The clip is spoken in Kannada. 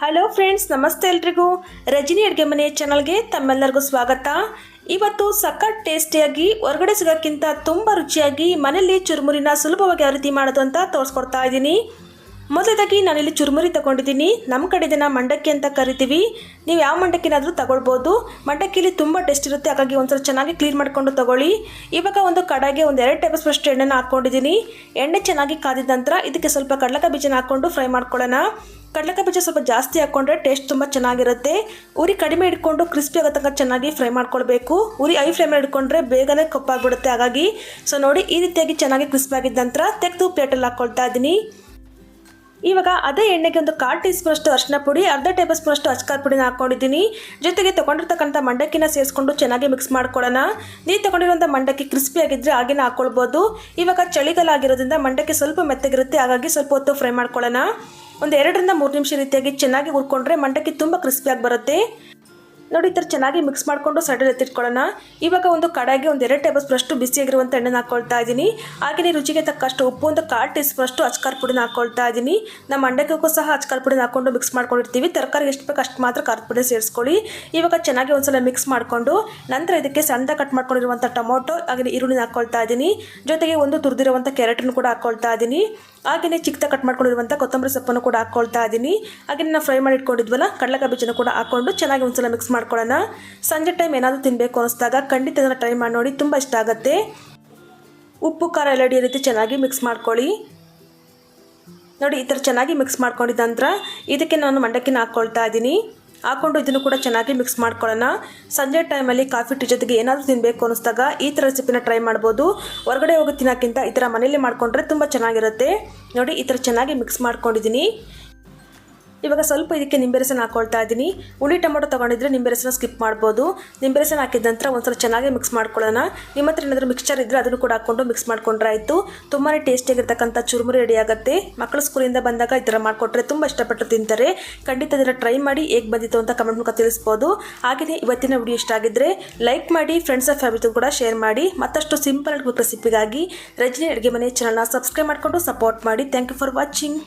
ಹಲೋ ಫ್ರೆಂಡ್ಸ್ ನಮಸ್ತೆ ಎಲ್ರಿಗೂ. ರಜಿನಿ ಅಡುಗೆ ಮನೆ ಚಾನಲ್ಗೆ ತಮ್ಮೆಲ್ಲರಿಗೂ ಸ್ವಾಗತ. ಇವತ್ತು ಸಖತ್ ಟೇಸ್ಟಿಯಾಗಿ ಹೊರಗಡೆ ಸಿಗೋಕ್ಕಿಂತ ತುಂಬ ರುಚಿಯಾಗಿ ಮನೆಯಲ್ಲಿ ಚುರುಮುರಿನ ಸುಲಭವಾಗಿ ಯಾವ ಮಾಡೋದು ಅಂತ ತೋರಿಸ್ಕೊಡ್ತಾ ಇದ್ದೀನಿ. ಮೊದಲದಾಗಿ ನಾನಿಲ್ಲಿ ಚುರುಮುರಿ ತಗೊಂಡಿದ್ದೀನಿ. ನಮ್ಮ ಕಡೆ ಇದನ್ನು ಮಂಡಕ್ಕಿ ಅಂತ ಕರಿತೀವಿ. ನೀವು ಯಾವ ಮಂಡಕ್ಕಿನಾದರೂ ತಗೊಳ್ಬೋದು. ಮಂಡಕ್ಕಿಲಿ ತುಂಬ ಟೇಸ್ಟ್ ಇರುತ್ತೆ. ಹಾಗಾಗಿ ಒಂದ್ಸಲ ಚೆನ್ನಾಗಿ ಕ್ಲೀನ್ ಮಾಡಿಕೊಂಡು ತಗೊಳ್ಳಿ. ಇವಾಗ ಒಂದು ಕಡಾಗೆ ಒಂದು ಎರಡು ಟೇಬಲ್ ಸ್ಪೂನ್ಷ್ಟು ಎಣ್ಣೆನ ಹಾಕ್ಕೊಂಡಿದ್ದೀನಿ ಎಣ್ಣೆ ಚೆನ್ನಾಗಿ ಕಾದಿದ ನಂತರ ಇದಕ್ಕೆ ಸ್ವಲ್ಪ ಕಡಲೆಕಾಯಿ ಬೀಜನ ಹಾಕ್ಕೊಂಡು ಫ್ರೈ ಮಾಡ್ಕೊಳ್ಳೋಣ. ಕಡಲೆಕಾಯಿ ಬೀಜ ಸ್ವಲ್ಪ ಜಾಸ್ತಿ ಹಾಕ್ಕೊಂಡ್ರೆ ಟೇಸ್ಟ್ ತುಂಬ ಚೆನ್ನಾಗಿರುತ್ತೆ. ಉರಿ ಕಡಿಮೆ ಇಟ್ಕೊಂಡು ಕ್ರಿಸ್ಪಿ ಆಗೋ ತನಕ ಚೆನ್ನಾಗಿ ಫ್ರೈ ಮಾಡ್ಕೊಳ್ಬೇಕು. ಉರಿ ಐ ಫ್ಲೇಮಲ್ಲಿ ಇಟ್ಕೊಂಡ್ರೆ ಬೇಗನೆ ಕಪ್ಪಾಗ್ಬಿಡುತ್ತೆ. ಹಾಗಾಗಿ ಸೊ ನೋಡಿ ಈ ರೀತಿಯಾಗಿ ಚೆನ್ನಾಗಿ ಕ್ರಿಸ್ಪಿ ಆಗಿದ್ದ ನಂತರ ತೆಗೆದು ಪ್ಲೇಟಲ್ಲಿ ಹಾಕ್ಕೊಳ್ತಾ ಇದ್ದೀನಿ. ಇವಾಗ ಅದೇ ಎಣ್ಣೆಗೆ ಒಂದು ಕಾಲು ಟೀ ಸ್ಪೂನಷ್ಟು ಅರಿಶಿನ ಪುಡಿ, ಅರ್ಧ ಟೇಬಲ್ ಸ್ಪೂನಷ್ಟು ಅಚ್ಕಾರ ಪುಡಿನ ಹಾಕೊಂಡಿದ್ದೀನಿ. ಜೊತೆಗೆ ತೊಗೊಂಡಿರ್ತಕ್ಕಂಥ ಮಂಡಕ್ಕಿನ ಸೇರಿಸ್ಕೊಂಡು ಚೆನ್ನಾಗಿ ಮಿಕ್ಸ್ ಮಾಡ್ಕೊಳ್ಳೋಣ. ನೀವು ತೊಗೊಂಡಿರುವಂಥ ಮಂಡಕ್ಕಿ ಕ್ರಿಸ್ಪಿ ಆಗಿದ್ದರೆ ಆಗಿನ ಹಾಕ್ಕೊಳ್ಬೋದು ಇವಾಗ ಚಳಿಗಾಲ ಆಗಿರೋದ್ರಿಂದ ಮಂಡಕ್ಕಿ ಸ್ವಲ್ಪ ಮೆತ್ತಗಿರುತ್ತೆ, ಹಾಗಾಗಿ ಸ್ವಲ್ಪ ಹೊತ್ತು ಫ್ರೈ ಮಾಡ್ಕೊಳ್ಳೋಣ. ಒಂದು ಎರಡರಿಂದ ಮೂರು ನಿಮಿಷ ರೀತಿಯಾಗಿ ಚೆನ್ನಾಗಿ ಹುರ್ಕೊಂಡ್ರೆ ಮಂಡಕ್ಕಿ ತುಂಬ ಕ್ರಿಸ್ಪಿಯಾಗಿ ಬರುತ್ತೆ. ನೋಡಿ, ಈ ಥರ ಚೆನ್ನಾಗಿ ಮಿಕ್ಸ್ ಮಾಡಿಕೊಂಡು ಸೈಡಲ್ಲಿ ಎತ್ತಿಟ್ಕೊಳ್ಳೋಣ. ಇವಾಗ ಒಂದು ಕಡೆಗೆ ಒಂದು ಎರಡು ಟೇಬಲ್ ಸ್ಪೂನಷ್ಟು ಬಿಸಿಯಾಗಿರುವಂಥ ಎಣ್ಣೆನ ಹಾಕ್ಕೊಳ್ತಾ ಇದ್ದೀನಿ. ಹಾಗೆಯೇ ರುಚಿಗೆ ತಕ್ಕಷ್ಟು ಉಪ್ಪು, ಒಂದು ಕಾಲು ಟೀ ಸ್ಪೂನಷ್ಟು ಅಚ್ಕಾರ ಪುಡಿನ ಹಾಕ್ಕೊಳ್ತಾ ಇದ್ದೀನಿ. ನಮ್ಮ ಮಂಡಕ್ಕೂ ಸಹ ಅಚ್ಕಾರ ಪುಡಿನ ಹಾಕ್ಕೊಂಡು ಮಿಕ್ಸ್ ಮಾಡ್ಕೊಂಡಿರ್ತೀವಿ. ತರಕಾರಿ ಎಷ್ಟು ಬೇಕು ಅಷ್ಟು ಮಾತ್ರ ಖಾರದ ಪುಡಿ ಸೇರಿಸ್ಕೊಳ್ಳಿ. ಇವಾಗ ಚೆನ್ನಾಗಿ ಒಂದ್ಸಲ ಮಿಕ್ಸ್ ಮಾಡಿಕೊಂಡು, ನಂತರ ಇದಕ್ಕೆ ಸಣ್ಣ ಕಟ್ ಮಾಡ್ಕೊಂಡಿರುವಂಥ ಟೊಮೊಟೊ ಹಾಗೆಯೇ ಈರುಳ್ಳಿನ ಹಾಕ್ಕೊಳ್ತಾ ಇದ್ದೀನಿ. ಜೊತೆಗೆ ಒಂದು ತುರಿದಿರುವಂಥ ಕ್ಯಾರೆಟನ್ನು ಕೂಡ ಹಾಕ್ಕೊಳ್ತಾ ಇದ್ದೀನಿ. ಹಾಗೆಯೇ ಚಿಕ್ಕ ಕಟ್ ಮಾಡ್ಕೊಂಡಿರುವಂಥ ಕೊತ್ತಂಬರಿ ಸೊಪ್ಪನ್ನು ಕೂಡ ಹಾಕ್ಕೊಳ್ತಾ ಇದ್ದೀನಿ. ಹಾಗೆ ನಾನು ಫ್ರೈ ಮಾಡಿ ಇಟ್ಕೊಂಡಿದ್ವಲ್ಲ, ಕಡಲೆಕಾಯಿ ಬೀಜನ ಕೂಡ ಹಾಕ್ಕೊಂಡು ಚೆನ್ನಾಗಿ ಒಂದ್ಸಲ ಮಿಕ್ಸ್ ಮಾಡ್ಕೊಳ್ಳೋಣ. ಸಂಜೆ ಟೈಮ್ ಏನಾದರೂ ತಿನ್ನಬೇಕು ಅನಿಸ್ದಾಗ ಖಂಡಿತ ಇದನ್ನು ಟ್ರೈ ಮಾಡಿ ನೋಡಿ, ತುಂಬ ಇಷ್ಟ ಆಗುತ್ತೆ. ಉಪ್ಪು, ಖಾರ ಎಲ್ಲ ಈ ರೀತಿ ಚೆನ್ನಾಗಿ ಮಿಕ್ಸ್ ಮಾಡ್ಕೊಳ್ಳಿ. ನೋಡಿ, ಈ ಥರ ಚೆನ್ನಾಗಿ ಮಿಕ್ಸ್ ಮಾಡ್ಕೊಂಡಿದ್ದ ನಂತರ ಇದಕ್ಕೆ ನಾನು ಮಂಡಕ್ಕಿನ ಹಾಕ್ಕೊಳ್ತಾ ಇದ್ದೀನಿ. ಹಾಕ್ಕೊಂಡು ಇದನ್ನು ಕೂಡ ಚೆನ್ನಾಗಿ ಮಿಕ್ಸ್ ಮಾಡ್ಕೊಳ್ಳೋಣ. ಸಂಜೆ ಟೈಮಲ್ಲಿ ಕಾಫಿ ಟೀ ಜೊತೆಗೆ ಏನಾದರೂ ತಿನ್ನಬೇಕು ಅನಿಸಿದಾಗ ಈ ಥರ ರೆಸಿಪಿನ ಟ್ರೈ ಮಾಡ್ಬೋದು. ಹೊರಗಡೆ ಹೋಗಿ ತಿನ್ನೋಕ್ಕಿಂತ ಈ ಥರ ಮನೇಲಿ ಮಾಡಿಕೊಂಡ್ರೆ ತುಂಬ ಚೆನ್ನಾಗಿರುತ್ತೆ. ನೋಡಿ, ಈ ಥರ ಚೆನ್ನಾಗಿ ಮಿಕ್ಸ್ ಮಾಡ್ಕೊಂಡಿದ್ದೀನಿ. ಇವಾಗ ಸ್ವಲ್ಪ ಇದಕ್ಕೆ ನಿಂಬೆ ರಸನ ಹಾಕ್ಕೊಳ್ತಾ ಇದ್ದೀನಿ. ಹುಳಿ ಟೊಮೊಟೊ ತೊಗೊಂಡಿದ್ರೆ ನಿಂಬೆ ರಸನ ಸ್ಕಿಪ್ ಮಾಡ್ಬೋದು. ನಿಂಬೆರಸನ ಹಾಕಿದ ನಂತರ ಒಂದ್ಸಲ ಚೆನ್ನಾಗಿ ಮಿಕ್ಸ್ ಮಾಡ್ಕೊಳ್ಳೋಣ. ನಿಮ್ಮ ಹತ್ರ ಏನಾದರೂ ಮಿಕ್ಸ್ಚರ್ ಇದ್ದರೆ ಅದನ್ನು ಕೂಡ ಹಾಕ್ಕೊಂಡು ಮಿಕ್ಸ್ ಮಾಡ್ಕೊಂಡ್ರೆ ಆಯಿತು ತುಂಬಾ ಟೇಸ್ಟಿಯಾಗಿರ್ತಕ್ಕಂಥ ಚುರುಮುರಿ ರೆಡಿ ಆಗುತ್ತೆ. ಮಕ್ಕಳು ಸ್ಕೂಲಿಂದ ಬಂದಾಗ ಈ ಥರ ಮಾಡಿಕೊಟ್ರೆ ತುಂಬ ಇಷ್ಟಪಟ್ಟು ತಿಂತಾರೆ. ಖಂಡಿತ ಇದನ್ನು ಟ್ರೈ ಮಾಡಿ ಹೇಗೆ ಬಂದಿತ್ತು ಅಂತ ಕಮೆಂಟ್ ಮೂಲಕ ತಿಳಿಸ್ಬೋದು. ಹಾಗೆಯೇ ಇವತ್ತಿನ ವಿಡಿಯೋ ಇಷ್ಟ ಆಗಿದ್ದರೆ ಲೈಕ್ ಮಾಡಿ ಫ್ರೆಂಡ್ಸ್ ಆಫ್ ಫ್ಯಾಮಿಲಿ ಕೂಡ ಶೇರ್ ಮಾಡಿ. ಮತ್ತಷ್ಟು ಸಿಂಪಲ್ ರೆಸಿಪಿಗಾಗಿ ರಜನಿ ಅಡುಗೆ ಮನೆ ಚಾನಲ್ನ ಸಬ್ಸ್ಕ್ರೈಬ್ ಮಾಡಿಕೊಂಡು ಸಪೋರ್ಟ್ ಮಾಡಿ. Thank you for watching